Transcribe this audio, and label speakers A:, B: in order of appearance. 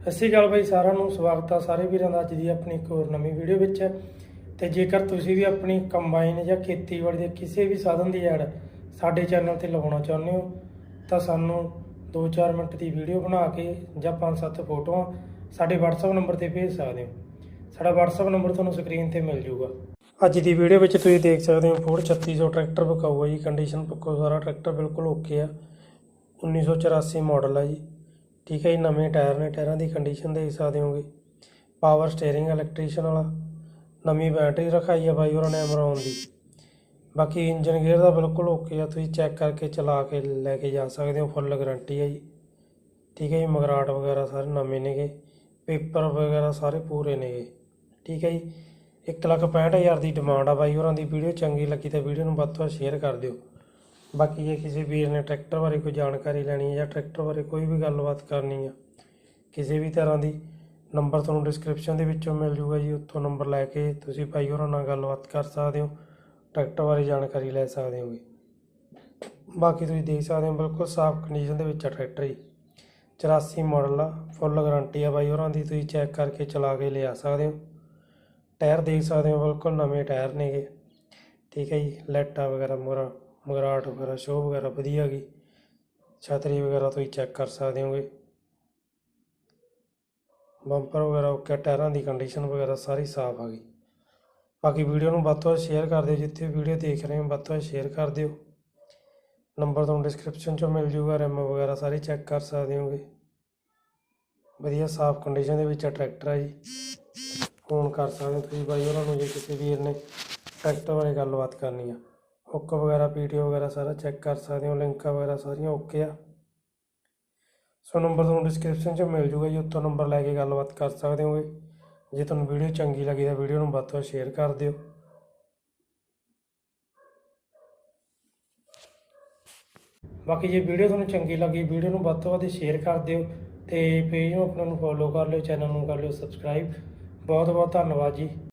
A: ਸਤਿ ਸ਼੍ਰੀ ਅਕਾਲ ਬਾਈ, ਸਾਰਿਆਂ ਨੂੰ ਸਵਾਗਤ ਆ ਸਾਰੇ ਵੀਰਾਂ ਦਾ ਅੱਜ ਦੀ ਆਪਣੀ ਇੱਕ ਹੋਰ ਨਵੀਂ ਵੀਡੀਓ ਵਿੱਚ। ਤੇ ਜੇਕਰ ਤੁਸੀਂ ਵੀ ਆਪਣੀ ਕੰਬਾਈਨ ਜਾਂ ਖੇਤੀਬਾੜੀ ਦੇ ਕਿਸੇ ਵੀ ਸਾਧਨ ਦੀ ਐਡ ਸਾਡੇ ਚੈਨਲ ਤੇ ਲਗਾਉਣਾ ਚਾਹੁੰਦੇ ਹੋ, ਤਾਂ ਸਾਨੂੰ 2-4 ਮਿੰਟ ਦੀ ਵੀਡੀਓ ਬਣਾ ਕੇ ਜਾਂ 5-7 ਫੋਟੋਆਂ ਸਾਡੇ WhatsApp ਨੰਬਰ ਤੇ ਭੇਜ ਸਕਦੇ ਹੋ। ਸਾਡਾ WhatsApp ਨੰਬਰ ਤੁਹਾਨੂੰ ਸਕਰੀਨ ਤੇ ਮਿਲ ਜਾਊਗਾ ਅੱਜ ਦੀ ਵੀਡੀਓ ਵਿੱਚ ਤੁਸੀਂ ਦੇਖ ਸਕਦੇ ਹੋ ਫੋਰਡ 3600 ਟਰੈਕਟਰ ਵਿਕਾਊ ਹੈ ਜੀ ਕੰਡੀਸ਼ਨ ਪੱਕੋ ਸਾਰਾ ਟਰੈਕਟਰ ਬਿਲਕੁਲ ਓਕੇ ਆ। 1984 ਮਾਡਲ ਆ ਜੀ। ਠੀਕ ਹੈ ਜੀ, ਨਵੇਂ ਟਾਇਰ ਨੇ ਟਾਇਰਾਂ ਦੀ ਕੰਡੀਸ਼ਨ ਦੇਖ ਸਕਦੇ ਹੋਗੇ। ਪਾਵਰ ਸਟੀਅਰਿੰਗ ਇਲੈਕਟ੍ਰੀਸ਼ਨ ਵਾਲਾ। ਨਵੀਂ ਬੈਟਰੀ ਰਖਾਈ ਆ ਬਾਈ ਉਹਨਾਂ ਨੇ ਅਮਰੌਨ ਦੀ। ਬਾਕੀ ਇੰਜਨ ਗੇਅਰ ਦਾ ਬਿਲਕੁਲ ਓਕੇ ਆ, ਤੁਸੀਂ ਚੈੱਕ ਕਰਕੇ ਚਲਾ ਕੇ ਲੈ ਕੇ ਜਾ ਸਕਦੇ ਹੋ ਫੁੱਲ ਗਾਰੰਟੀ ਹੈ ਜੀ। ਠੀਕ ਹੈ ਜੀ, ਮਗਰਾਟ ਵਗੈਰਾ ਸਾਰੇ ਨਵੇਂ ਨੇਗੇ। ਪੇਪਰ ਵਗੈਰਾ ਸਾਰੇ ਪੂਰੇ ਨੇਗੇ। ਠੀਕ ਹੈ ਜੀ, ਇੱਕ ਲੱਖ ਪੈਂਹਠ ਹਜ਼ਾਰ ਦੀ ਡਿਮਾਂਡ ਆ ਬਾਈ ਹੋਰਾਂ ਦੀ। ਵੀਡੀਓ ਚੰਗੀ ਲੱਗੀ ਤਾਂ ਵੀਡੀਓ ਨੂੰ ਵੱਧ ਤੋਂ ਵੱਧ ਸ਼ੇਅਰ ਕਰ ਦਿਓ। ਬਾਕੀ ਜੇ ਕਿਸੇ ਵੀਰ ਨੇ ਟਰੈਕਟਰ ਬਾਰੇ ਕੋਈ ਜਾਣਕਾਰੀ ਲੈਣੀ ਹੈ ਜਾਂ ਟਰੈਕਟਰ ਬਾਰੇ ਕੋਈ ਵੀ ਗੱਲਬਾਤ ਕਰਨੀ ਆ, ਕਿਸੇ ਵੀ ਤਰ੍ਹਾਂ ਦੀ, ਨੰਬਰ ਤੁਹਾਨੂੰ ਡਿਸਕ੍ਰਿਪਸ਼ਨ ਦੇ ਵਿੱਚੋਂ ਮਿਲ ਜੂਗਾ ਜੀ, ਉੱਥੋਂ ਨੰਬਰ ਲੈ ਕੇ ਤੁਸੀਂ ਭਾਈ ਹੋਰਾਂ ਨਾਲ ਗੱਲਬਾਤ ਕਰ ਸਕਦੇ ਹੋ, ਟਰੈਕਟਰ ਬਾਰੇ ਜਾਣਕਾਰੀ ਲੈ ਸਕਦੇ ਹੋਗੇ। ਬਾਕੀ ਤੁਸੀਂ ਦੇਖ ਸਕਦੇ ਹੋ ਬਿਲਕੁਲ ਸਾਫ਼ ਕੰਡੀਸ਼ਨ ਦੇ ਵਿੱਚ ਆ ਟਰੈਕਟਰ ਜੀ। 84 ਮਾਡਲ ਆ ਫੁੱਲ ਗਾਰੰਟੀ ਆ ਬਾਈ ਹੋਰਾਂ ਦੀ, ਤੁਸੀਂ ਚੈੱਕ ਕਰਕੇ ਚਲਾ ਕੇ ਲਿਆ ਸਕਦੇ ਹੋ। ਟਾਇਰ ਦੇਖ ਸਕਦੇ ਹੋ ਬਿਲਕੁਲ ਨਵੇਂ ਟਾਇਰ ਨੇਗੇ। ਠੀਕ ਹੈ ਜੀ, ਲਾਈਟਾਂ ਵਗੈਰਾ ਮੋਰਾ ਮਗਰਾਟ ਵਗੈਰਾ ਸ਼ੋਅ ਵਗੈਰਾ ਵਧੀਆ ਗਈ ਛਤਰੀ ਵਗੈਰਾ ਤੁਸੀਂ ਚੈੱਕ ਕਰ ਸਕਦੇ ਹੋਗੇ। ਬੰਪਰ ਵਗੈਰਾ ਓਕੇ ਟਾਇਰਾਂ ਦੀ ਕੰਡੀਸ਼ਨ ਵਗੈਰਾ ਸਾਰੀ ਸਾਫ਼ ਆ ਗਈ ਬਾਕੀ ਵੀਡੀਓ ਨੂੰ ਵੱਧ ਤੋਂ ਵੱਧ ਸ਼ੇਅਰ ਕਰ ਦਿਓ, ਜਿੱਥੇ ਵੀਡੀਓ ਦੇਖ ਰਹੇ ਹੋ, ਵੱਧ ਤੋਂ ਵੱਧ ਸ਼ੇਅਰ ਕਰ ਦਿਓ। ਨੰਬਰ ਤੁਹਾਨੂੰ ਡਿਸਕ੍ਰਿਪਸ਼ਨ 'ਚੋਂ ਮਿਲ ਜੂਗਾ ਰਿਮ ਵਗੈਰਾ ਸਾਰੀ ਚੈੱਕ ਕਰ ਸਕਦੇ ਹੋਗੇ। ਵਧੀਆ ਸਾਫ਼ ਕੰਡੀਸ਼ਨ ਦੇ ਵਿੱਚ ਟਰੈਕਟਰ ਆ ਜੀ। ਫੋਨ ਕਰ ਸਕਦੇ ਹੋ ਤੁਸੀਂ ਬਾਈ, ਉਹਨਾਂ ਨੂੰ ਜੇ ਕਿਸੇ ਵੀਰ ਨੇ ਟਰੈਕਟਰ ਬਾਰੇ ਗੱਲਬਾਤ ਕਰਨੀ ਆ। ਹੁੱਕ ਵਗੈਰਾ ਪੀਟੀਓ ਵਗੈਰਾ ਸਾਰਾ ਚੈੱਕ ਕਰ ਸਕਦੇ ਹੋ, ਲਿੰਕਾਂ ਵਗੈਰਾ ਸਾਰੀਆਂ ਓਕੇ ਆ। ਸੋ ਨੰਬਰ ਤੁਹਾਨੂੰ ਡਿਸਕ੍ਰਿਪਸ਼ਨ 'ਚ ਮਿਲ ਜੂਗਾ ਜੀ ਉੱਥੋਂ ਨੰਬਰ ਲੈ ਕੇ ਗੱਲਬਾਤ ਕਰ ਸਕਦੇ ਹੋਗੇ। ਜੇ ਤੁਹਾਨੂੰ ਵੀਡੀਓ ਚੰਗੀ ਲੱਗੀ ਤਾਂ ਵੀਡੀਓ ਨੂੰ ਵੱਧ ਤੋਂ ਵੱਧ ਸ਼ੇਅਰ ਕਰ ਦਿਓ। ਬਾਕੀ ਜੇ ਵੀਡੀਓ ਤੁਹਾਨੂੰ ਚੰਗੀ ਲੱਗੀ ਵੀਡੀਓ ਨੂੰ ਵੱਧ ਤੋਂ ਵੱਧ ਸ਼ੇਅਰ ਕਰ ਦਿਓ ਤੇ ਪੇਜ ਨੂੰ ਆਪਣਾ ਨੂੰ ਫੋਲੋ ਕਰ ਲਿਓ ਚੈਨਲ ਨੂੰ ਕਰ ਲਿਓ ਸਬਸਕ੍ਰਾਈਬ ਬਹੁਤ ਬਹੁਤ ਧੰਨਵਾਦ ਜੀ।